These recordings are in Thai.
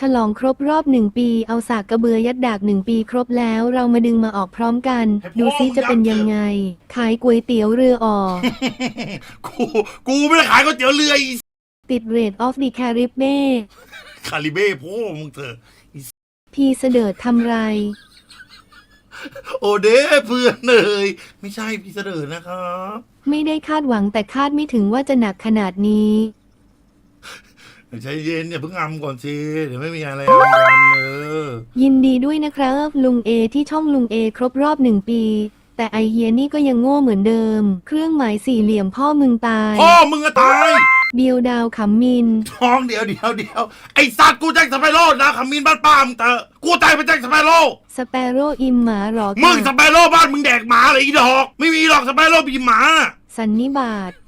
ฉลองครบรอบหนึ่งปีเอาสากกระเบือยัดดากหนึ่งปีครบแล้วเรามาดึงมาออกพร้อมกัน ดูซิจะเป็นยังไง ขายก๋วยเตี๋ยวเรือออก กูกูไม่ได้ขายก๋วยเตี๋ยวเรืออีติดเรทออฟดีแคริบเบ้คาริเบ้พ่อมึงเถอะพีเสดิร์ดทำไร โอเด้เพื่อนเลยไม่ใช่พี่เสดอนะครับ ไม่ได้คาดหวังแต่คาดไม่ถึงว่าจะหนักขนาดนี้ ใจเย็นอย่าเพิ่งอำก่อนสิเดี๋ยวไม่มีอะไรอำกันเออยินดีด้วยนะครับ ลุงเอที่ช่องลุงเอครบรอบหนึ่งปี แต่ไอเฮียนี่ก็ยังโง่เหมือนเดิม เครื่องหมายสี่เหลี่ยมพ่อมึงตาย พ่อมึงอะตายเบียวดาวขำมิน ท้องเดี๋ยวเดี๋ยวเดี๋ยวไอสัตว์กูแจ็คสเปโร่นะขมิ้นบ้านป้ามึงเถอะกูตายเป็นแจ็คสเปโร่สเปโร่อิมหมาหรอมึงสค่ะเปโร่บ้านมึงแดกหมาเลยอีดอก ไม่มีหรอกสเปโร่บีหมา สันนิบาตกู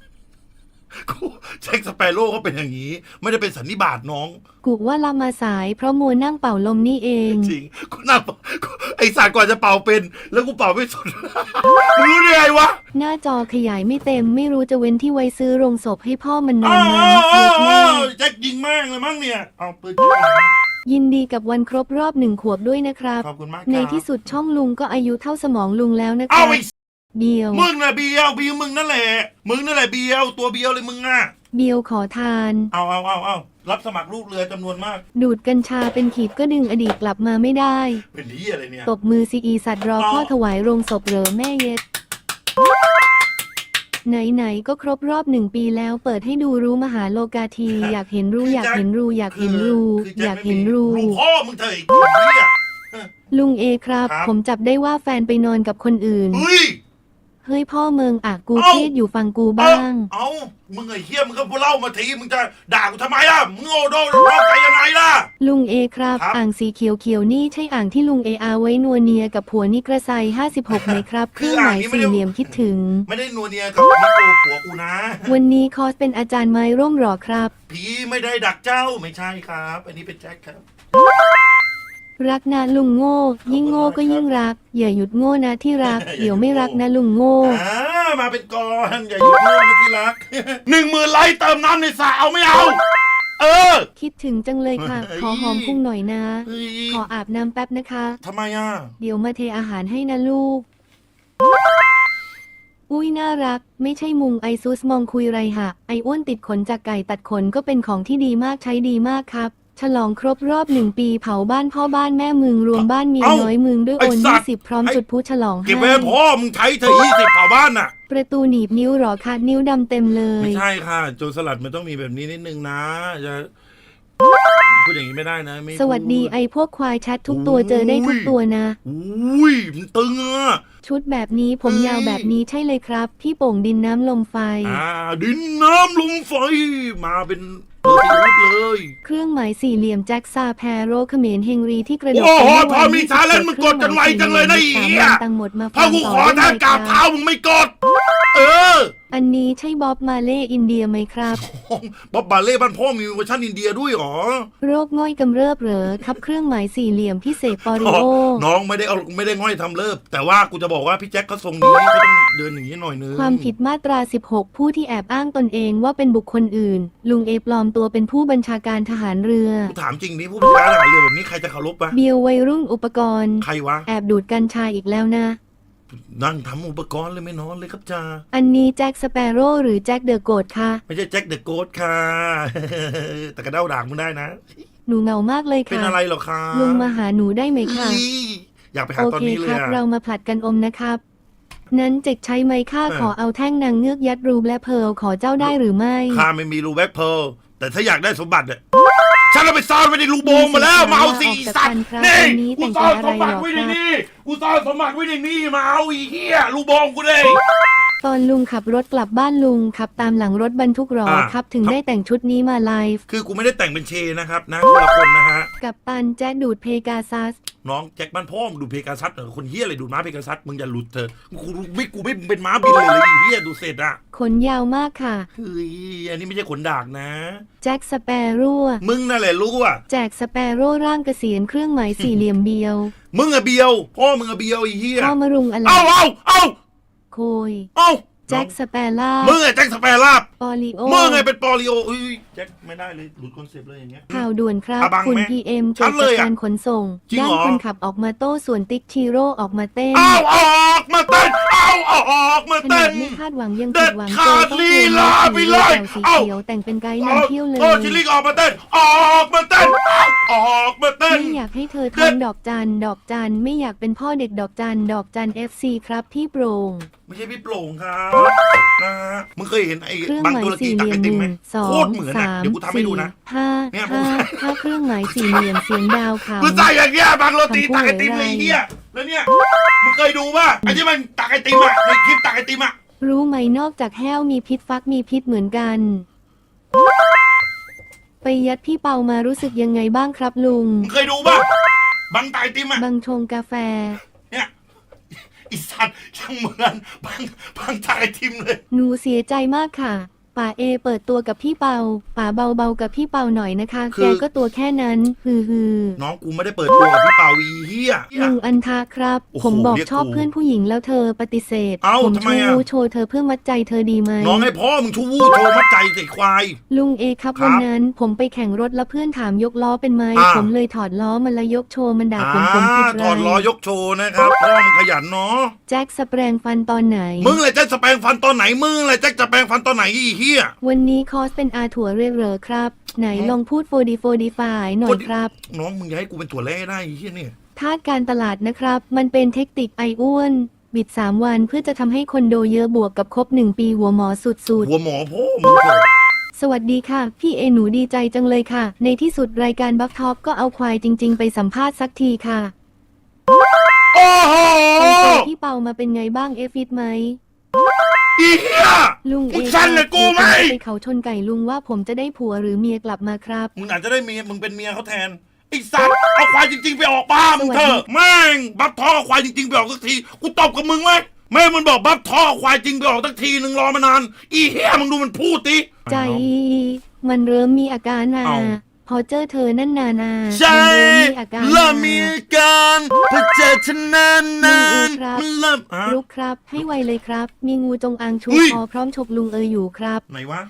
แจ็คสเปโร่เขาเป็นอย่างนี้ ไม่ได้เป็นสันนิบาตน้อง กูว่าลามาสายเพราะมัวนั่งเป่าลมนี่เอง จริงกูน่ากูไอสัตว์ก่อนจะเป่าเป็น แล้วกูเป่าไม่สุดมึงรู้ได้ไงวะ หน้าจอขยายไม่เต็มไม่รู้จะเว้นที่ไว้ซื้อโรงศพให้พ่อมันนออ้านวมาอ้าวเย็อ้าดวแม่อ้าวแจ็คยิงแม่งเลยมั้งเนี่ยเอาปืนยิงแม่งยินดีกับวันครบรอบหนึ่งขวบด้วยนะครับขอบคุณมากคในรับที่สุดช่องลุงก็อายุเท่าสมองลุงแล้วนะคเอารับไอ้ เดียว มึงน่ะเบียวเบียวมึงนั่นแหละ มึงนั่นแหละเบียวตัวเบียวเลยมึงอะ เบียวขอทาน เอาเอาเอาเอารับสมัครลูกเรือจำนวนมาก ดูดกัญชาเป็นขีดก็ดึงอดีตกลับมาไม่ได้ เป็นที่อะไรเนี่ย ตบมือซีอีสัตว์รอเอาพ่อถวายโรงศพเหรอแม่เย็ด ไหนๆก็ครบรอบหนึ่งปีแล้วเปิดให้ดูรู้มหาโลกาทีอยากเห็นรูอยากเห็นรูอยากเห็นรูคืแจ็คอยากเห็นไม่มีรูลุงพ่อมึงเถอะไอ้เหี้ยลุงเอครับครับ ผมจับได้ว่าแฟนไปนอนกับคนอื่น เฮ้ย เฮ้ยพ่อเมืองอะกูเอ้าเครียดอยู่ฟังกูเอาบ้าง เอามึงไอ้เหี้ยมึงก็พูดเล่ามาทีมึงจะด่ากูทำไมอะมึงโง่โดนรอบใจยังไงล่ะ ลุงเอครับ ครับ อ่างสีเขียวเขียวๆนี่ใช่อ่างที่ลุงเออาไว้นัวเนียกับผัวนิกระไซห้าสิบหกไหมครับเครื่องหมายสี่เหลี่ยมคิดถึง ไม่ได้นัวเนียกับนิโกผัวกูนะ วันนี้คอสเป็นอาจารย์ไม้ร่มหรอครับ ผีไม่ได้ดักเจ้าไม่ใช่ครับ อันนี้เป็นแจ็คครับ รักนะลุงโง่ ยิ่งโง่ก็ยิ่งรัก อย่าหยุดโง่นะที่รักอย่าหยุดเดี๋ยวไม่รักนะลุงโง่ อ่ามาเป็นกอนอย่าหยุดโง่นะที่รักหนึ่งหมื่นไลค์เติมน้ำในสระเอาไม่เอา เออ คิดถึงจังเลยค่ะเฮ้ยขอหอมพุ่งหน่อยนะ เฮ้ยขออาบน้ำแป๊บนะคะ ทำไมอะ เดี๋ยวมาเทอาหารให้นะลูก อุ้ยน่ารัก ไม่ใช่มุงไอซุสมองคุยไรหะ ไออ้วนติดขนจากไก่ตัดขนก็เป็นของที่ดีมากใช้ดีมากครับ ฉลองครบรอบหนึ่งปีเผาบ้านพ่อบ้านแม่มึงรวมบ้านเมียเอ้าน้อยมึงด้วยไอ้โอนสัยี่ตว์สิบพร้อมไอ้จุดพลุฉลองเก็บให้ไว้ให้พ่อมึงใช้เธอยี่สิบเผาบ้านน่ะ ประตูหนีบนิ้วหรอคะนิ้วดำเต็มเลย ไม่ใช่ค่ะโจรสลัดมันต้องมีแบบนี้นิดนึงนะจะพูดอย่างนี้ไม่ได้นะไม่สวัสดีพูไอพวกควายแชททุกตัวเจอได้ทุกตัวนะ อุ้ยมันตึงอะ ชุดแบบนี้ผมเฮ้ยยาวแบบนี้ใช่เลยครับ พี่โป่งดินน้ำลมไฟ อ่า ดินน้ำลมไฟมาเป็นเบอ ร์ตีวุฒเลย เครื่องหมายสี่เหลี่ยมแจ็คซาแพโรเขมรเฮงรีที่กระโดดโอ้โหไปเมื่พอมีชาเลนจ์มึงกดกันไวจังเลยนะไอ้เหี้ย ตังหมดมาพอกูขอได้ทางไหมกราบคเท้ารับมึงไม่กด เออ อันนี้ใช่บ๊อบมาเล่อินเดียไหมครับ บ๊อบบาเล่บ้านพ่อมีเวอร์ชันอินเดียด้วยเหรอโรคง่อยกำเริบเหรอครับเครื่องหมายสี่เหลี่ยมพิเศษปอริโอน้องไม่ได้เอาไม่ได้ง่อยทำเลิบ แต่ว่ากูจะบอกว่าพี่แจ็คเขาทรงนี้เขาต้องเดินอย่างนี้หน่อยนึงความผิดมาตรา 16 ผู้ที่แอบอ้างตนเองว่าเป็นบุคคลอื่น ลุงเอปลอมตัวเป็นผู้บัญชาการทหารเรือ กูถามจริงนี่ผู้บัญชาการทหารเรือแบบนี้ใครจะเคารพปะเบียววัยรุ่นอุปกรณ์ ใครวะ แอบดูดกัญชาอีกแล้วนะ นั่งทำอุปกรณ์เลยไม่นอนเลยครับจ้าอันนี้แจ็คสเปโร่หรือแจ็คเดอะโกดคะไม่ใช่แจ็คเดอะโกดค่ะ แต่กระเด้าด่างมึงได้นะ หนูเหงามากเลยเป็นค่ะอะไรเหรอคะลุงมาหาหนูได้ไหมคะอีอยากไปหาโอตอนเคนี้เลคยรับอะเรามาผลัดกันอมนะครับ นั้นเจ็กใช้ไม้ค่าเออขอเอาแท่งนางเงือกยัดรูปและเพร์ลขอเจ้าได้หรือไม่ ข้าไม่มีรูแบ็คเพร์ลแต่ถ้าอยากได้สมบัติเนี่ย ฉันเอาไปซ่อนไว้ในรูโบงมาแล้วมาเอาสิอีสัตว์นี่กูซ่อนสมบัติไว้ในนี่กูซ่อนสมบัติไว้ในนี่มาเอาอีเหี้ยรูโบงกูเลย ตอนลุงขับรถกลับบ้านลุงขับตามหลังรถบรรทุกหรออ่าครับ ถึงได้แต่งชุดนี้มาไลฟ์คือกูไม่ได้แต่งเป็นเชนะครับนะคนละคนนะฮะ กับตันแจ๊ดดูดเพกาซัส น้องแจ็คบ้านพ่อมึงดูเพกาซัสเหรอคนเฮียอะไรดูม้าเพกาซัสมึงอย่าหลุดเถอะกูไม่กูไม่เป็นม้าบินเลยเลยไอ้เฮียดูเสร็จอะขนยาวมากค่ะ เฮ้ยอันนี้ไม่ใช่ขนดากนะ แจ็คสเปโร่มึงนั่นแหละรู้อะแจกสเปโร่ร่างเกษียณเครื่องหมายสี่เหลี่ยมเบียวมึงอะเบียวพ่อมึงอะเบียวไอ้เฮียพ่อมารุงอะไรเอาเอาเอาโคย เอาแจ็คสเปล่า มึงอะแจ็คสเปรลาบ ปอลิโอเมื่อไงเป็นปอลิโออุ้ยแจ็คไม่ได้เลยหลุดคอนเซปต์เลยอย่างเงี้ย ข่าวด่วนครับ อะบังคุณไหมพีเอ็มชัเกิดดเลจากยอะการขนส่ง จริงด้าเหรนอคนขับออกมาโต้ส่วนติ๊กชิโร่ออกมาเต้นเอาออกมาเต้นเอาออกมาขนาเต้ดน ไม่คาดหวังยังเด็ผิดดหวังขาดต้องลีลาไปเลย สีเอ้าเขียวแต่งเป็นไกด์นำเที่ยวเลย โอ้ชิลลี่ออกมาเต้นออกมาเต้นเอาออกมาเต้น ไม่อยากให้เธอเด็ด ทำดอกจัน ดอกจัน ไม่อยากเป็นพ่อเด็กดอกจัน ดอกจัน FC ครับพี่โปร่ง ไม่ใช่พี่โปร่งครับนะฮะมึงเคยเห็นไอ้เครื่องบางหมายตุรกีสี่เหตักลี่ไอยมติมไหมหนึ่งสอโคงตรเหมือนอะสามเดี๋ยวกูทำให้สี่ดูนะห้าเนี่ยผมห้าห้าเครื่องหมายสี่เหลี่ยมเสียงดาวขาว กูใส่อย่างเงี้ยบางโรตีคำพูดตักไอติมเลยไอ้เหี้ยแล้วเนี่ยมึงเคยดูป่ะไอ้ที่มันตักไอติมอะในคลิปตักไอติมอะรู้ไหมนอกจากแห้วมีพิษฟักมีพิษเหมือนกัน ไปยัดพี่เปามารู้สึกยังไงบ้างครับลุงมึงเคยดูป่ะบางตักไอติมอะบางชงกาแฟ เนี่ยอีสัตว์ช่างเหมือนบางบางตักไอติมเลย หนูเสียใจมากค่ะ ป่าเอเปิดตัวกับพี่เปา ป่าเบาๆกับพี่เปาหน่อยนะคะ คือ แกก็ตัวแค่นั้น ฮือฮือน้องกูไม่ได้เปิดตัวกับพี่เปาอีเหี้ยลุงอันทาครับ โอ้โหผมบอกเรียกชอบกูเพื่อนผู้หญิงแล้วเธอปฏิเสธ เอ้าผมทำไมชูอะ โชว์เธอเพื่อมัดใจเธอดีไหม น้องให้พ่อมึงชูวู้โชว์มัดใจใส่ควาย ลุงเอครับครับวันนั้นผมไปแข่งรถแล้วเพื่อนถามยกล้อเป็นไหมอ่า ผมเลยถอดล้อมันแล้วยกโชว์มันด่าอ่าผมผมผิดไรถอดล้อยกโชว์นะครับพ่อมึงขยันเนาะแจ็คสเปรงฟันตอนไหน มึงแหละแจ็คจะแปลงฟันตอนไหนมึงแหละแจ็คจะแปลงฟันตอนไหนอีเหี้ยวันนี้คอสเป็นอาถั่วเรเหรอครับ ไหนลองพูดโฟดีโฟดีฟายหน่อยครับ น้องมึงอย่าให้กูเป็นตัวแรกได้อีเหี้ยเนี่ยทาสการตลาดนะครับ มันเป็นเทคนิคไออ้วน บิด 3 วันเพื่อจะทำให้คนโดเยอะบวกกับครบ 1 ปีหัวหมอสุดหัวหมอพ่อมึงเถอะๆ สวัสดีค่ะ พี่เอหนูดีใจจังเลยค่ะ ในที่สุดรายการบักท็อปก็เอาควายจริง ๆ ไปสัมภาษณ์สักทีค่ะโอ้โหไปเจอพี่เปามาเป็นไงบ้างเอฟิตไหม อีเหี้ย ลุงเอมึงสั่นเลยกูไหมไปเขาชนไก่ลุงว่าผมจะได้ผัวหรือเมียกลับมาครับ มึงอาจจะได้เมียมึงเป็นเมียเขาแทนไอ้สัตว์เอาควายจริง ๆ ไปออกป้ามึงเถสวัอะสดีแม่งบัฟท้อเอาควายจริง ๆ ไปออกสักทีกูตบกับมึงไหมแม่มันบอกบัฟท้อเอาควายจริงไปออกสักทีหนึ่งรอมานานอีเหี้ยมึงดูมันพูดดิใจ มันเริ่มมีอาการนาเอาพ อเจอเธอนั่นนานาใช่มันเริ่มมีอาการเริ่มมีอาการพอเจอฉันนานนานลุงเอครับมันเริ่มฮะรุกครับ ให้ไวเลยครับ มีงูจงอางชูอุ้ยคอพร้อมฉกลุงเอยอยู่ครับ ไหนวะ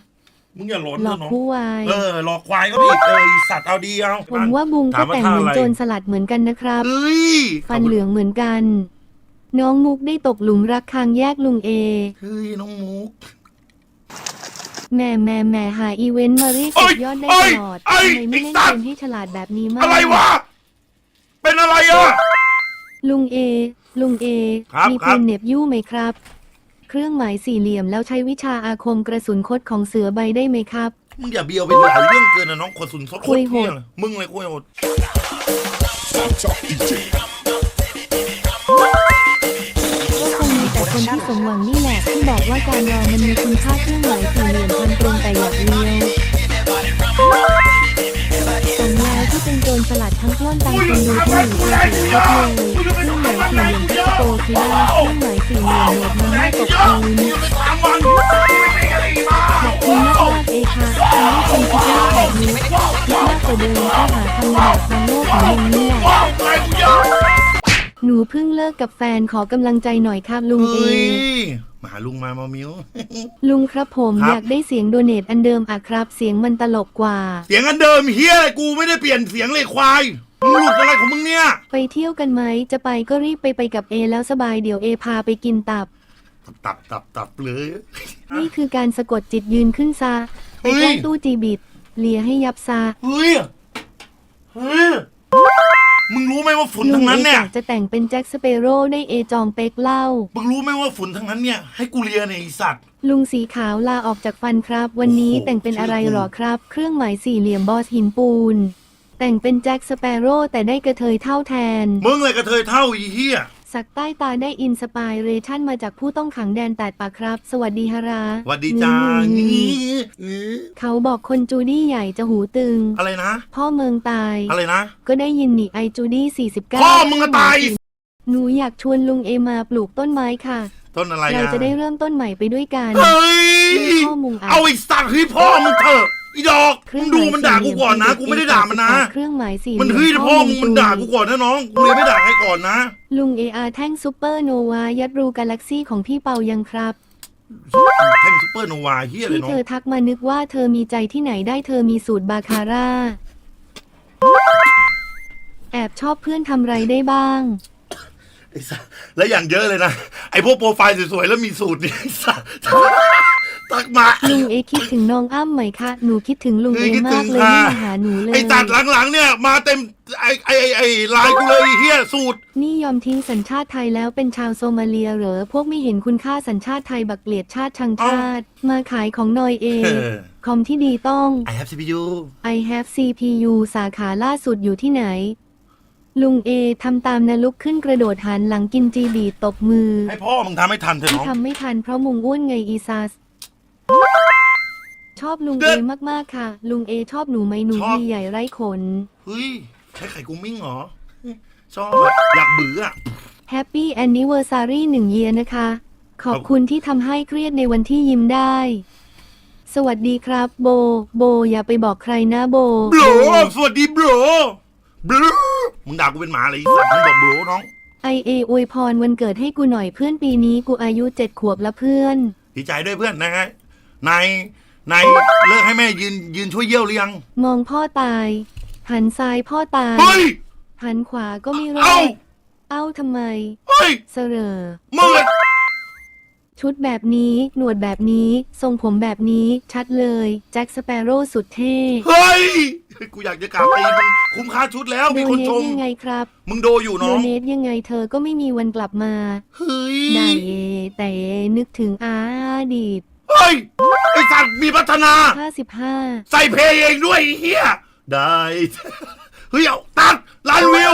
มึงอย่าหลอนหลเถอกอะน้องผู้วายเออหลอกควายก็ผิดเออไอ้สัตว์เอาดีเอาผมว่าบุงถาก็มว่าแต่งเหมือนท่าอะไรโจรสลัดเหมือนกันนะครับเอ้ยฟันเหลืองเหมือนกัน น้องมุกได้ตกหลุมรักคางแยกลุงเอเฮ้ยน้องมุก แหม่แหม่แหม่หาอีเวนต์มาเรียกเอ้สุยดยอดได้เอ้ตยลอดเอ้ทำยไมไม่เล่นไอ้สัเกตว์มให้ฉลาดแบบนี้มากอะไรวะ เป็นอะไรอะ ลุงเอ ลุงเอ ครับมีครัปืบ นเหน็บยู่ไหมครับ เครื่องหมายสี่เหลี่ยมแล้วใช้วิชาอาคมกระสุนคดของเสือใบได้ไหมครับ มึงอย่าเบียวไปหลายเรื่องเกินนะน้องคนสุนทรคุยโหดเนี่ยมึงเลยคุยโหดก็ มหวังนี่แหละที่บอกว่าการรอมันมีคุณค่าเครื่องหมายสี่เหลี่ยมพันตรงแต่อยากเลี้ยวสมแล้วที่เป็นโจรสลัดทั้งปล้นตังคนดูผู้หญิงอาศียกเลยเครื่องหมายสี่เหลี่ยมพิสโตคิล่าเครื่องหมายสี่เหลี่ยมหนดมาให้ตกพื้นขอบคุณมากมากๆเอค่ะทำให้คนคิดมากแบบนี้คิดมากกว่าเดิมก็หาทำแบบทางโลกของมึงนี่แหละ หนูเพิ่งเลิกกับแฟนขอกำลังใจหน่อยครับลุงเอ เฮ้ยมาหาลุงมามามิว ลุงครับผมครับ อยากได้เสียงโดเนทอันเดิมอะครับ เสียงมันตลกกว่า เสียงอันเดิมเฮียอะไรกูไม่ได้เปลี่ยนเสียงเลยควายมึงหลุดอะไรของมึงเนี่ยไปเที่ยวกันไหมจะไปก็รีบไปไปกับเอแล้วสบายเดี๋ยวเอพาไปกินตับ ตับตับตับเลย นี่คือการสะกดจิตยืนขึ้นซาไปเฮ้ยแกล้งตู้จีบิดเลียให้ยับซาเฮ้ยเฮ้ย มึงรู้ไหมว่าฝุ่นลุทั้งงนั้นเอเนี่ยกะจะแต่งเป็นแจ็คสเปโร่ได้เอจองเป็กเล่า มึงรู้ไหมว่าฝุ่นทั้งนั้นเนี่ยให้กูเลียเนี่ยไอสัตว์ ลุงสีขาวลาออกจากฟันครับ วันนี้โอ้โหแต่งเป็นอะไรชื่อกู หรอครับ เครื่องหมายสี่เหลี่ยมบอสหินปูน แต่งเป็นแจ็คสเปโร่แต่ได้กระเทยเท่าแทน มึงเลยกระเทยเท่าอีเฮีย สักใต้ตาได้อินสปายเรชั่นมาจากผู้ต้องขังแดนแตดปากครับ สวัสดีฮาราสวัสดีจ้าอืงี้มงี้เขาบอกคนจูดี้ใหญ่จะหูตึง อะไรนะ พ่อเมืองตาย อะไรนะ ก็ได้ยินนี่ไอจูดี้ 49 พ่อมึงก็ตาย หนูอยากชวนลุงเอมาปลูกต้นไม้ค่ะ ต้นอะไรเราอะจะได้เริ่มต้นใหม่ไปด้วยกันเฮ้ย พ่อมึงอะเอาไอ้สัตว์เฮ้ยพ่อมึงเถอะ อีดอกเคมึรื่งหดูยมันด่ากูก่อนนะ กูไม่ได้ด่ามันนะ เครื่องหมายสี่มันเฮ้ยแต่พ่อมึงมันด่ากูก่อนนะน้อง กูยังไม่ด่าให้ก่อนนะ ลุงเออาแท่งซูเปอร์โนวายัดรูกาแล็กซี่ของพี่เปายังครับแท่งซุปเปอร์โนวาเฮียเลยที่น้อเธงอทักมานึกว่าเธอมีใจที่ไหนได้เธอมีสูตรบาคาร่า แอบชอบเพื่อนทำไรได้บ้าง ไอ้สัสแล้วอย่างเยอะเลยนะ ไอ้พวกโปรไฟล์สวยๆแล้วมีสูตรนี่ไอ้สัส ตักมา ลุงเอคิดถึงน้องอ้ำไหมคะ หนูคิดถึงลุงเฮ้เอยคิดถึมากงเลยค่ะไม่มาหาหนูเลย ไอ้ตัดหลังๆเนี่ย มาเต็มไอ้ไอ้ไอ้ไอ้ไลน์กูเลยไอ้เฮียสูตร นี่ยอมทิ้งสัญชาติไทยแล้วเป็นชาวโซมาเลียเหรอ พวกไม่เห็นคุณค่าสัญชาติไทยบักเกลียดชาติชังชาติ มาขายของนอยเอเออ คอมที่ดีต้อง I have CPU I have CPU สาขาล่าสุดอยู่ที่ไหน ลุงเอทำตามนะลุกขึ้นกระโดดหันหลังกินจีบีตบมือ ให้พ่อมึงทำให้ทันเถอะที่น้อง ทำไม่ทันเพราะมุงอ้วนไงอีซัส ชอบลุงเด็เอดมากๆค่ะ ลุงเอชอบหนูไหมหนูชอบดีใหญ่ไร้ขน เฮ้ยใช้ไข่กุ้งมิ้งเหรอชอบอะอยากเบื่ออะ Happy Anniversary หนึ่งเยียนะคะขอบขอบคุณที่ทำให้เครียดในวันที่ยิ้มได้ สวัสดีครับโบ โบ อย่าไปบอกใครนะโบโบรโบสวัสดีโบรโบรมึงด่ากูเป็นหมาเลยไอ้สัตว์มึงบอกโบรน้องไอเออวยพรวันเกิดให้กูหน่อยเพื่อนปีนี้กูอายุเจ็ดขวบแล้วเพื่อน ดีใจด้วยเพื่อนนะฮะ นายนายเลิกให้แม่ยืนยืนช่วยเยี่ยวหรือยัง มองพ่อตาย หันซ้ายพ่อตาย เฮ้ย หันขวาก็ไม่รอเอ้า ดเอ้าทำไม เฮ้ยเสรอ มึงอะชุดแบบนี้ หนวดแบบนี้ ทรงผมแบบนี้ ชัดเลย แจ็คสเปโร่สุดเท่เฮ้ยกูอยากจะกราบตีมึงคุ้มค่าชุดแล้วโดมีคนเนชทมยังไงครับมึงโดอยู่โดน้องเนทยังไงเธอก็ไม่มีวันกลับมา เฮ้ยได้แต่นึกถึงอาดีต เฮ้ยไอสัตว์มีพัฒนา55ใส่เพลงเองด้วยไอ้เฮียได้ เฮ้ยเอาตัดล้านวิว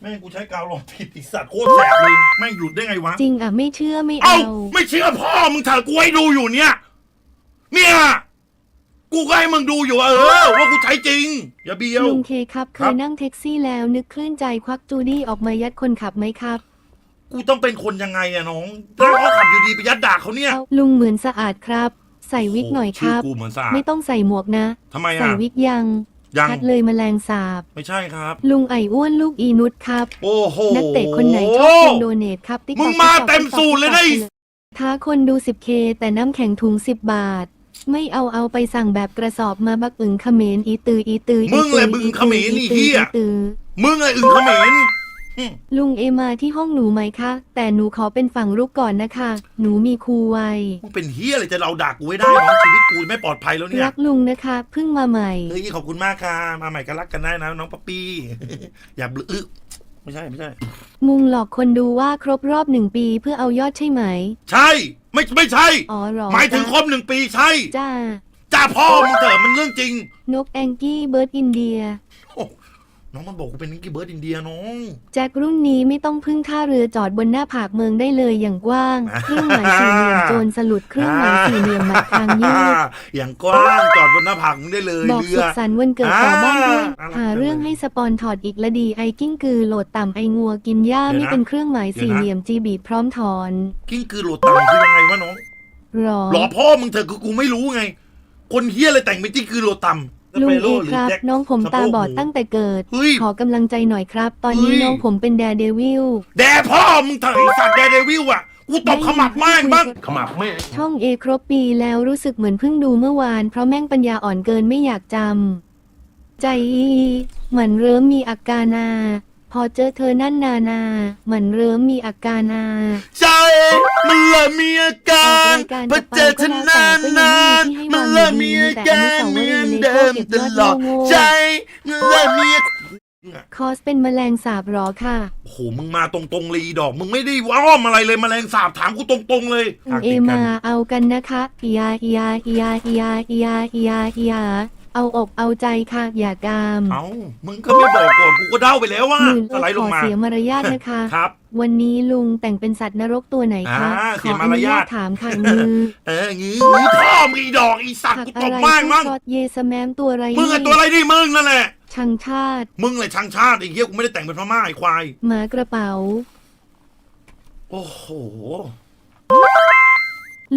แม่งกูใช้กาวลองผิดไอสัตว์โคตรแสบเลยแม่งหลุดได้ไงวะ จริงอะ ไม่เชื่อไม่เอ้าเอา ไม่เชื่อพ่อมึงเถอะกูให้ดูอยู่เนี่ย เนี่ยกูก็ให้มึงดูอยู่เออว่ากูใช้จริง อย่าเบี้ยว ลุงเคครับ เคครัยบ นั่งแท็กซี่แล้วนึกคลื่นใจควักจูดี้ออกมายัดคนขับไหมครับ กูต้องเป็นคนยังไงอะน้องถ้าเขาขับอยู่ดีไปยัดด่าเขาเนี่ยเอาลุงเหมือนสะอาดครับ ใส่วิกหน่อยคชื่อรับ กูเหมือนสะอาดไม่ต้องใส่หมวกนะ ทำไมใส่อะวิกยังยัง ชัดเลยแมลงสาบ ไม่ใช่ครับ ลุงไอ้อ้วนลูกอีนุชครับ โอ้โห นักเตะคนไหนชอบลงโดเนทครับ TikTok มึงมา TikTok เต็มสูตรเลยนะไอ้ ท้าคนดู 10k แต่น้ำแข็งถุง 10 บาท ไม่เอาเอาไปสั่งแบบกระสอบมาบักอึงเขมรอีตืออีตือมึงแหละอีบึงตืเขมรนี่อีตืเหี้ยอีตือ มึงไอ้อึ่งเขมรหึ ลุงเอมาที่ห้องหนูไหมคะ แต่หนูขอเป็นฝั่งรุกก่อนนะคะ หนูมีครูไวมึงเป็นเฮียอะไรจะเราด่ากูไว้ได้น้องชีวิตกูไม่ปลอดภัยแล้วเนี่ยรักลุงนะคะเพิ่งมาใหม่เฮ้ยขอบคุณมากค่ะมาใหม่ก็รักกันได้นะน้องป๊อปปี้อย่าบลืออึไม่ใช่ไม่ใช่ มุงหลอกคนดูว่าครบรอบหนึ่งปีเพื่อเอายอดใช่ไหม ใช่ ไม่ไม่ใช่อ๋อเหรอหมายถึงครบหนึ่งปีใช่จ้าจ้าพ่อมึงเถอะมันเรื่องจริง นกแองกี้เบิร์ดอินเดียโอ้ น้องมันบอกกูเป็นนิกกี้เบิร์ดอินเดียน้อง แจ็ครุ่นนี้ไม่ต้องพึ่งท่าเรือจอดบนหน้าผากเมืองได้เลยอย่างกว้างอ่าเครื่องหมายสี่เหลี่ยมโจรสลุดเครื่องหมายสี่เหลี่ยมหมัดทางยืดอย่างกว้างจอดบนหน้าผากมึงได้เลยบอกเรืสุอ ขสันต์วันเกิดต่อบ้านด้วยอ่าหาเรื่องให้สปอนถอดอีกละดีไอกิ้งกือโหลดต่ำไองัวกินหญ้าเดี๋ยวนะ ไม่เป็นเครื่องหมายสี่เดี๋ยวนะเหลี่ยมจีบีพร้อมถอนกิ้งคือโหลดตังคือยังไงวะน้อง หรอหลอพ่อมึงเถอะคือกูไม่รู้ไง คนเฮียอะไรแต่งเป็นกิ้งคือโหลดต่ำ ลุงสเอโหรือครับแจ็คน้องผมตาบอดสะโพกหมูตั้งแต่เกิด เฮ้ย ขอกำลังใจหน่อยครับ ตอนนี้เฮ้ยน้องผมเป็นแดร์เดวิลแดพ่อมึงเถอะไอสัตว์แดเดวิลอะกูตบขมับแม่งบ้างขมับแม่ช่องเอครบปีแล้วรู้สึกเหมือนเพิ่งดูเมื่อวาน เพราะแม่งปัญญาอ่อนเกินไม่อยากจำใจเหมือนเริ่มมีอาการนา พอเจอเธอนั่นนานาเหมือนเริ่มมีอาการนาใจมันเริ่มมีอาการพอเจอเธอนานนานๆมันเริ่มมีอาการเหมือนเดิมตลอดใจมันเริ่มมีอาการคอสเป็นแมลงสาบหรอค่ะโอ้โหมึงมาตรงๆเลยอีดอก มึงไม่ได้ว้อมอะไรเลยแมลงสาบถามกูตรงๆเลยเอมาเอากันนะคะเอียเอียเอียเอียเอียเอียเอีย เอาอกเอาใจค่ะอย่ากามเอ้ามึงก็ไม่บอกก่อนกูก็เด้าไปแล้วว่าหมื่นสไลด์ลขงอมา เสียมารยาทนะคะ ครับ วันนี้ลุงแต่งเป็นสัตว์นรกตัวไหนคะอ่าขเสีอยอมารนุยาญาทตถามค่ะมือเอองี้งี้พ่อมึงอีดอกอีสัตว์ผักกูอะตบไรมากที่มั้งซอสเยสแมมตัวอะไรมึงไอตัวอะไรนี่มึงนั่นแหละ ชังชาติ มึงเลยช่างชาติไอ้เหี้ยกูไม่ได้แต่งเป็นพม่าไอ้ควาย หมากระเป๋า โอ้โห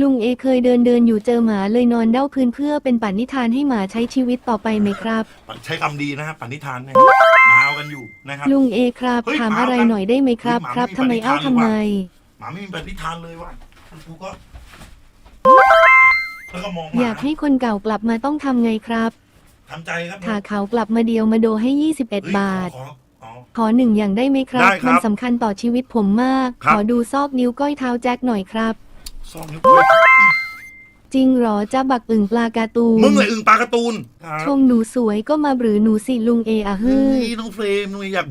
ลุงเอเคยเดินเดินอยู่เจอหมาเลยนอนเด้าพื้นเพื่อเป็นปันนิทานให้หมาใช้ชีวิตต่อไปไหมครับ ใช้คำดีนะครับปณิธานนะครับมาเอากันอยู่นะครับ ลุงเอครับ เฮ้ยถามหมาอะไรกันหน่อยได้ไหมครับเฮ้ยหมาครับไม่ทำไมมีปณิธานเอ้าเลยทำไมว่ะหมาไม่มีปณิธานเลยว่ะกูก็แล้วก็มองหอยากให้คนเก่ากลับมาต้องทำไงครับทำใจครับถ้าเขากลับมาเดียวมาโดให้ เฮ้ย21 บาท ขอขอ ขอหนึ่งอย่างได้ไหมครับ ได้ครับมันสำคัญต่อชีวิตผมมาก ครับ ขอดูซอกนิ้วก้อยเท้าแจ็คหน่อยครับ ซ่อนนิ้วก้อยจริงเหรอจะบักอึ่งปลาการ์ตูนมึงเลยอึ่งปลาการ์ตูนครับชมหนูสวยก็มาหรือหนูสิลุงเออะฮึเฮ้ยน้องเฟรมมึงอยาก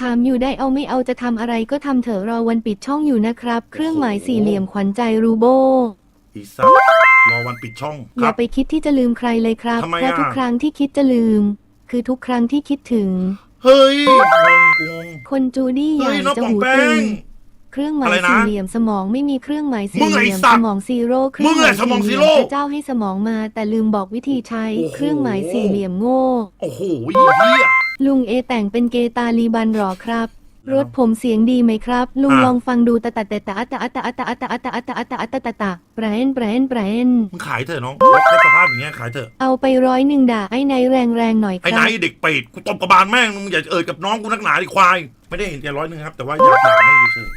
ถามอยู่ได้เอาไม่เอาจะทำอะไรก็ทำเถอะรอวันปิดช่องอยู่นะครับ เครื่องหมายสี่เหลี่ยมขวัญใจรูโบ อีสัตว์รอวันปิดช่องคอย่ารับ ไปคิดที่จะลืมใครเลยครับทำไมเพราะอะ ทุกครั้งที่คิดจะลืม คือทุกครั้งที่คิดถึง เฮ้ยงงงงคนจูดี้อเฮ้ยายกน้องจะปองหูแป้ตึงง เครื่องหมายอะไรนะสี่เหลี่ยมสมองไม่มีเครื่องหมายสี่มึงเหไอ้ลี่ยมสัสตว์มองซีโร่เครื่มึงแหละสมองซีโร่พระเจ้าให้สมองมาแต่ลืมบอกวิธีใช้โอ้โหเครื่องหมายสี่เหลี่ยมโง่โอ้โหอีเหี้ยลุงเอแต่งเป็นเกย์ตาลีบันหรอครับแล้วรถผมเสียงดีไหมครับ ลุงอะลองฟังดูตะตะตะตะตะตะตะตะตะตะตะตะตะตะตะตะตะแปรนแปรนแปรนมึงขายเถอะน้องถ้าสภาพอย่างเงี้ยขายเถอะเอาไปร้อยหนึ่งด่าไอ้ไนท์แรงแรงๆหน่อยคไอ้รัไหนบเด็กเป็ดกูตบกระบาลแม่งมึงอย่าเอ่ยกับน้องกูนักหนาดิควาย ไม่ได้เห็นแกร้อยหนึงครับ แต่ว่าอยากด่าให้เฉย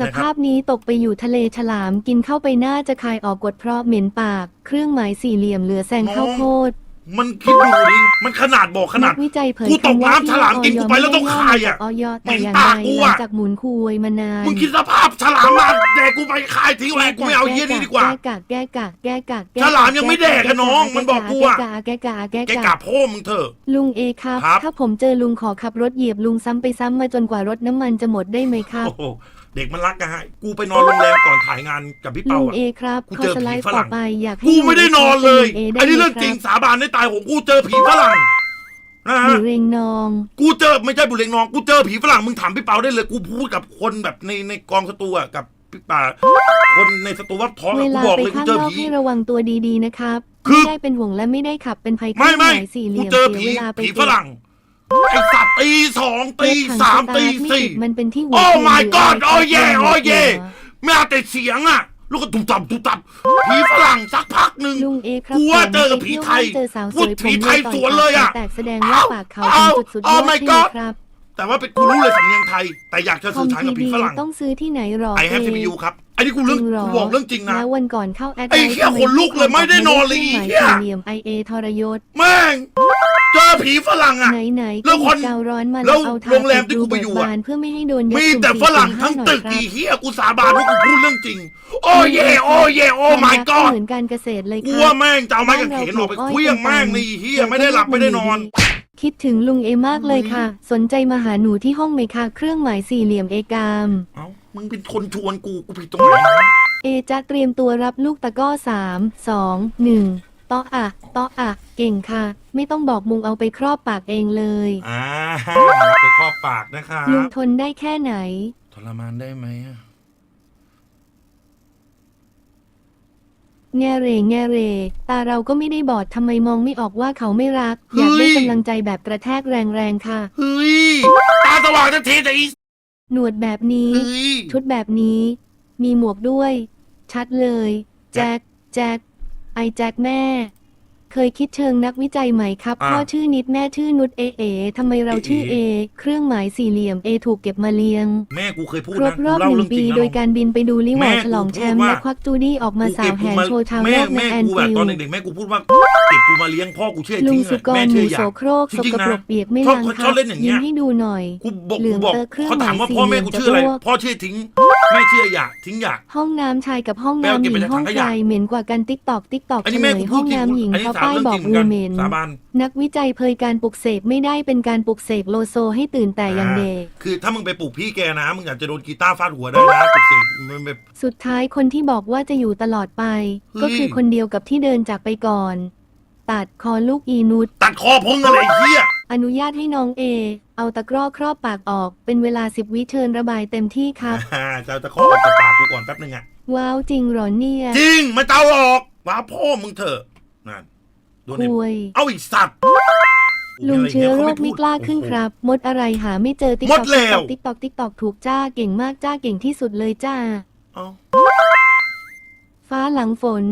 สภาพนี้ตกไปอยู่ทะเลฉลามกินเข้าไปน่าจะคายออกกดเพราะเหม็นปาก เครื่องหมายสี่เหลี่ยมเหลือแซงข้าวโพดมันคิดดูดิมันขนาดบอกขนาดนักวิจัยเผยกูตกคำว่าน้ำฉลามกินกูไปแล้วต้องคายอะออยแต่เหม็นอย่างปากไรกูหลัอะงจากหมุนคุยมานานมึงคิดสภาพฉลามมาแดกกูไปขายทิ้งแหวกกูไม่เอาเยี่ยนี้ดีกว่าแก้กะแก้กะแก้กะแก้กะฉลามยังไม่แดกอะน้อง มันบอกกูอะแก้กะแก้กะแก้แกกะกลับพ่อมึงเถอะ ลุงเอครับครับ ถ้าผมเจอลุงขอขับรถเหยียบลุงซ้ำไปซ้ำมาจนกว่ารถน้ำมันจะหมดได้ไหมครับโอ้โห เด็กมันรักกันฮะ กูไปนอนโรงแรมก่อนถ่ายงานกับพี่ลุเปางอะเอครับกูขอเจอสไลด์ผีฝรั่ต่องไปอยากให้กูไม่ได้นอนเลยลุงอันนี้เรื่องได้จริงไหมคบสาบานได้ตายผมกูเจอผีฝรั่งนะหฮะ นูเรงนอง กูเจอไม่ใช่บุเรงนอง กูเจอผีฝรั่งมึงถามพี่เปาได้เลย กูพูดกับคนแบบในในกองสตูอะกับพี่ป่าคนในสตูว่าท้องเวอะกูลาบอกไปเลยกูข้างเจอนอกผีให้ระวังตัวดีๆนะครับ คือไม่ได้เป็นห่วงและไม่ได้ขับเป็นภัยไม่ไม่เครื่องหายสี่เหกูลี่ยมเจอเสีผียเวลาไปผีฝรั่ง ไอสัตว์ตีสองตีสามตีสี่มันเป็นที่หัวโอ้ my god โอ้เย่โอ้เย่ไม่เอาแต่เสียงอะแล้วก็ตุ้มตับตุ้มตับผีฝรั่งสักพักหนึ่งลุงเอครัวเจอกับผีไทยเจอสาวสพูดผีไทยต่อสวนเลยอะแตกแสดงว่าปากเขาเป็นจุดสุดยอด my ใช่ไหม god ครับแต่ว่าเป็นกูรู้เลยสำเนียงไทย แต่อยากจะสื่อสารกับผีฝรั่งต้องซื้อที่ไหนหรอ I have เอ CPU ครับ นนี้กูเรื่องจริงหรอ กูบอกเรื่องจริงนะ แล้ววันก่อนเข้าแอดไอ้เหี้ยขนลุกเลยไม่ได้นอนเลยคไอ้รื่องหเหี้มายยสี่เหลี่ยมไอเอทรยศแม่งเจอผีฝรั่งอะ ไหนไหนๆแล้วคนเกาวร้อนมาแล้วเอาทาโรงแรมที่กูไปอยู่อะ บานเพื่อไม่ให้โดนยัดมีสุ่แต่สี่ฝรั่งสุ่มทั้งห้าตึกหน่อีอยครับเหี้ยกูสาบานว่ากูพูดเรื่องจริง โอ้เย่โอ้เย่โอ้ my ความรัก god เหมือนการเกษตรเลยคกูรับว่าแม่งจะเอาไม้กางเขนออกไปเคลี้ยงแม่งนี่เหี้ยไม่ได้หลับไม่ได้นอน คิดถึงลุงเอมากเลยค่ะ สนใจมาหาหนูที่ห้องไหมคะเครื่องหมายสี่เหลี่ยมเอกาม เอ้า มึงเป็นคนชวนกูกูผิดตรงไหนนะเอจะเตรียมตัวรับลูกตะกร้อสามสองหนึ่งต่ออะต่ออะ เก่งค่ะ ไม่ต้องบอกมุงเอาไปครอบปากเองเลย อ่าไปครอบปากนะคะลุงทนได้แค่ไหน ทรมานได้ไหมอะแง่เรแง่เร ตาเราก็ไม่ได้บอดทำไมมองไม่ออกว่าเขาไม่รัก อยากได้กำลังใจแบบกระแทกแรงๆค่ะ เฮ้ย ตาสว่างจะทีแต่อี หนวดแบบนี้ เฮ้ยชุดแบบนี้ มีหมวกด้วย ชัดเลย แจ็คแจ็คไอแจ็คแม่ เคยคิดเชิงนักวิจัยไหมครับ อ่าพ่อชื่อนิดแม่ชื่อนุชเอเอทำไมเราชื่อเอเอ เครื่องหมายสี่เหลี่ยมเอถูกเก็บมาเลี้ยง แม่กูเคยพูดครนะบรอบกูเล่าหเรื่นึ่องงจริปีงนะโดยการบินไปดูลิวอแม่ร์ดฉลองแชมป์กูพูดว่า และควักจูดี้ออกมาสาวแห่โชว์ทาวแม่โลกในแม่แอนกูแบบฟิลตอนเด็กๆแม่กูพูดว่าเก็บกูมาเลี้ยงพ่อกูเชื่อลุทิ้งงสุกรแม่หเชื่นูออโสย่าง โครกจสริงกๆนะปรกเปียกไม่ชอบล้างชอบเล่นอย่างเงี้ย ยิ้มให้ดูหน่อย กูบอกเหลืกูองบอกเตอร์เครื่องเขาถามว่าหมายพ่อแม่กูชื่ออะไรสี่เหลี่ยมจะพ่อชื่อทิ้งแม่ชื่ออยากทิ้งอยากห้องน้ำชายกับห้องไปเอาน้ำหเก็บญิไปงในถังห้องขใคยะรเหม็นกว่ากันติ๊กตอกติ๊กตอกอันเฉนี้ลแม่ยกูห้พูอดงจริงน้ำหญิงอันนี้เขาสาป้ายเรื่องบอจกริงเหมือนวูกันเมน สาบานนักวิจัยเผยการปลุกเสกไม่ได้เป็นการปลุกเสกโลโซให้ตื่นแต่อย่างเด็กคือถ้ามึงไปปลูกพี่แกนะ มึงอาจจะโดนกีตาร์ฟาดหัวได้นะปลุกเสกมันแบบสุดท้ายคนที่บอกว่าจะอยู่ตลอดไปเฮ้ยก็คือคนเดียวกับที่เดินจากไปก่อน ตัดคอลูกอีนุชตัดคอพงอะไรไอ้เหี้ยอนุญาตให้น้องเอ เอาตะกร้อครอบปากออก เป็นเวลาสิบวิเชิญระบายเต็มที่ครับอ่าจะเอาตะคอออกจากปากกูก่อนแป๊บนึงอะว้าวจริงเหรอเนี่ย จริงไม่เตาออกว้าพ่อมึงเถอะนั่น โดนคุเนี่ยยเอาอีกสัตว์ลุงเชื้อโรคไม่กล้าขึ้นโอ้โหครับ มดอะไรหาไม่เจอติ๊กมตดอกแล้วติ๊กตอกติ๊กตอกถูกจ้าเก่งมากจ้าเก่งที่สุดเลยจ้า เอาฟ้าหลังฝน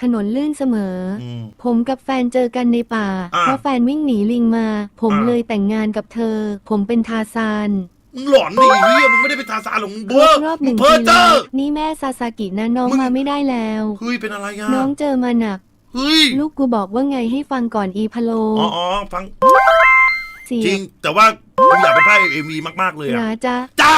ถนนลื่นเสมอออืม ผมกับแฟนเจอกันในป่า อ่าเพราะแฟนวิ่งหนีลิงมา ผมอ่าเลยแต่งงานกับเธอ ผมเป็นทาซานมึงหลอนดิเฮียมึงไม่ได้เป็นทาซานหรอกมึงคเพ้รอบรอบหมึนึ่งงเพ้อปีเจแล้อวนี่แม่ซาซากินะน้องมึง มาไม่ได้แล้ว เฮ้ยเป็นอะไรอะน้องเจอมาหนัก เฮ้ยลูกกูบอกว่าไงให้ฟังก่อนอีพะโลอ๋ออ๋อฟังเสียจริง แต่ว่ากูอยากเป็นพระเอกเอ็มวีมาก ๆ เลยหอะราจ้ะจ้า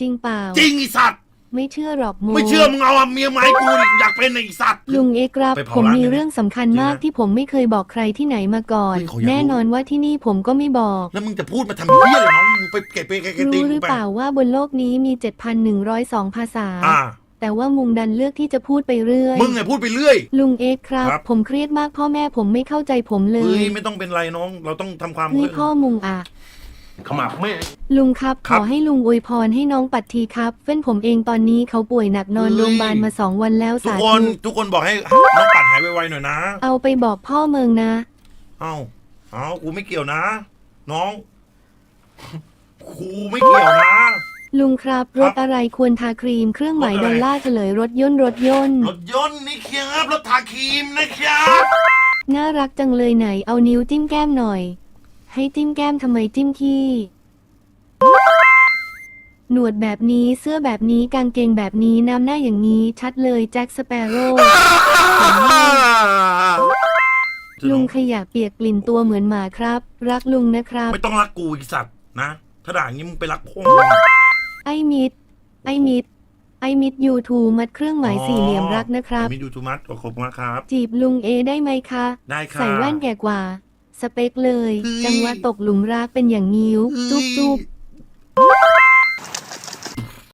จริงเปล่า จริงไอีสัตว์ ไม่เชื่อหรอกโมไม่เชื่อมึงเอาอะเมียไม้กูดิอยากเป็นไอีสัตว์ ลุงเอครับ ไปเผาผมร้านมีได้ไหมเรื่องสำคัญมากจริงนะที่ผมไม่เคยบอกใครที่ไหนมาก่อน เฮ้ยเขาอยากรู้ แน่นอนว่าที่นี่ผมก็ไม่บอก แล้วมึงจะพูดมาทำเพี้ยเลยน้องมึงไปเก็บไปเก็บตีรู้นหกูรือไปเปล่าว่าบนโลกนี้มี 7,102 ภาษา อ่า แต่ว่ามุงดันเลือกที่จะพูดไปเรื่อย มึงไงพูดไปเรื่อย ลุงเอ็กซ์ครับ ครับ ผมเครียดมากพ่อแม่ผมไม่เข้าใจผมเลเฮ้ยยไม่ต้องเป็นไรน้อง เราต้องทำความเฮ้ยพ่อมุงอะ ขมับแม่ ลุงครับ คขรับอให้ลุงอวยพรให้น้องปัดทีครับเพื่อนผมเองตอนนี้เขาป่วยหนักนอนเฮ้ย โรงพยาบาลมาสองวันแล้วทุกสาคธุนทุกคนบอกให้น้องปัดหายไวๆหน่อยนะ เอาไปบอกพ่อเมืองนะ เอ้าเอ้ากูไม่เกี่ยวนะ น้องกูไม่เกี่ยวนะ ลุงครับรถอะไรควรทาครีมเครื่องหมายรถอะไรดอลลาร์เฉลยรถยนต์รถยนต์รถยนต์นี่ครับรถทาครีมนะครับน่ารักจังเลยไหนเอานิ้วจิ้มแก้มหน่อย ให้จิ้มแก้มทำไมจิ้มขี้หนวดแบบนี้เสื้อแบบนี้กางเกงแบบนี้น้ำหน้าอย่างนี้ชัดเลยแจ็คสเปโร่ลุงขยะเปียกกลิ่นตัวเหมือนหมาครับ รักลุงนะครับ ไม่ต้องรักกูอีสัตว์นะ ถ้าด่าอย่างนี้มึงไปรักพ่อ ไอมิด ไอมิด ไอมิดยูทูมัดเครื่องหมายสี่เหลี่ยมรักนะครับ มีดูทูมัสขอบคุณมากครับ จีบลุงเอได้ไหมคะ ได้ค่ะ ใส่แว่นแก่กว่า สเปคเลยเฮ้ยจังหวะตกหลุมรักเป็นอย่างนิ้ว จุ๊บจุ๊บ